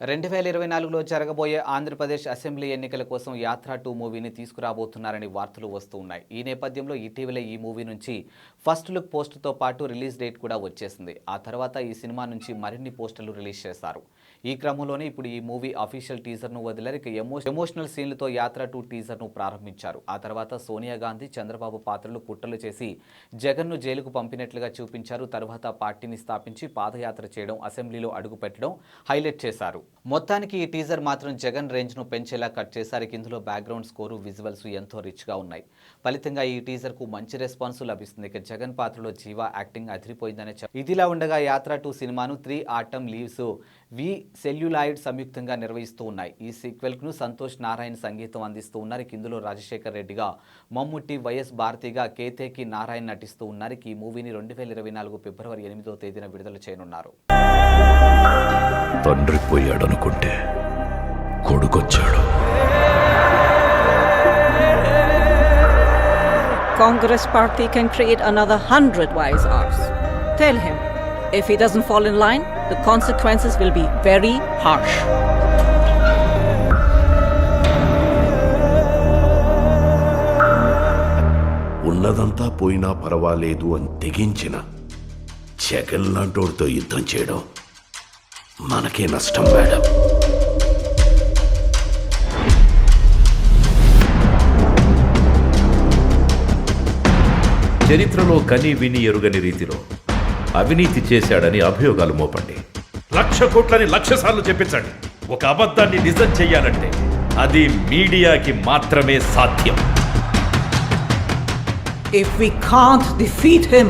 రెండు వేల ఇరవై నాలుగులో జరగబోయే ఆంధ్రప్రదేశ్ అసెంబ్లీ ఎన్నికల కోసం యాత్ర టూ మూవీని తీసుకురాబోతున్నారని వార్తలు వస్తూ ఉన్నాయి. ఈ నేపథ్యంలో ఇటీవల ఈ మూవీ నుంచి ఫస్ట్ లుక్ పోస్టుతో పాటు రిలీజ్ డేట్ కూడా వచ్చేసింది. ఆ తర్వాత ఈ సినిమా నుంచి మరిన్ని పోస్టర్లు రిలీజ్ చేశారు. ఈ క్రమంలోనే ఇప్పుడు ఈ మూవీ అఫీషియల్ టీజర్ను వదిలారు ఇక ఎమో ఎమోషనల్ సీన్లతో యాత్ర టూ టీజర్ను ప్రారంభించారు. ఆ తర్వాత సోనియా గాంధీ చంద్రబాబు పాత్రలు కుట్రలు చేసి జగన్ను జైలుకు పంపినట్లుగా చూపించారు. తర్వాత పార్టీని స్థాపించి పాదయాత్ర చేయడం అసెంబ్లీలో అడుగుపెట్టడం హైలైట్ చేశారు. మొత్తానికి ఈ టీజర్ మాత్రం జగన్ రేంజ్ను పెంచేలా కట్ చేశారు. ఇందులో బ్యాక్గ్రౌండ్ స్కోరు విజువల్స్ ఎంతో రిచ్గా ఉన్నాయి. ఫలితంగా ఈ టీజర్కు మంచి రెస్పాన్స్ లభిస్తుంది. ఇక జగన్ పాత్రలో జీవా యాక్టింగ్ అదిరిపోయిందనే చెప్ప ఇదిలా ఉండగా యాత్ర టూ సినిమాను three autumn leaves V celluloid సంయుక్తంగా నిర్వహిస్తూ ఉన్నాయి. ఈ సీక్వెల్ను సంతోష్ నారాయణ సంగీతం అందిస్తూ ఉన్నారు. ఇందులో రాజశేఖర్ రెడ్డిగా మమ్ముట్టి వైఎస్ భారతిగా కేతేకి నారాయణ నటిస్తూ ఉన్నారు. ఈ మూవీని రెండు వేల ఇరవై నాలుగు ఫిబ్రవరి ఎనిమిదో తేదీన విడుదల చేయనున్నారు. తండ్రి పోయాడనుకుంటే కొడుకొచ్చాడు. Congress party can create another hundred wise hours. Tell him, if he doesn't fall in line, the consequences will be very harsh. ఉన్నదంతా పోయినా పర్వాలేదు అని తెగించిన జగన్ లాంటోడితో యుద్ధం చేయడం మనకే నష్టం మేడం చరిత్రలో కని విని ఎరుగని రీతిలో అవినీతి చేశాడని అభియోగాలు మోపండి. లక్ష కోట్లని లక్ష సార్లు చెప్పించండి. ఒక అబద్ధాన్ని నిజం చెయ్యాలంటే అది మీడియాకి మాత్రమే సాధ్యం. If we can't defeat him,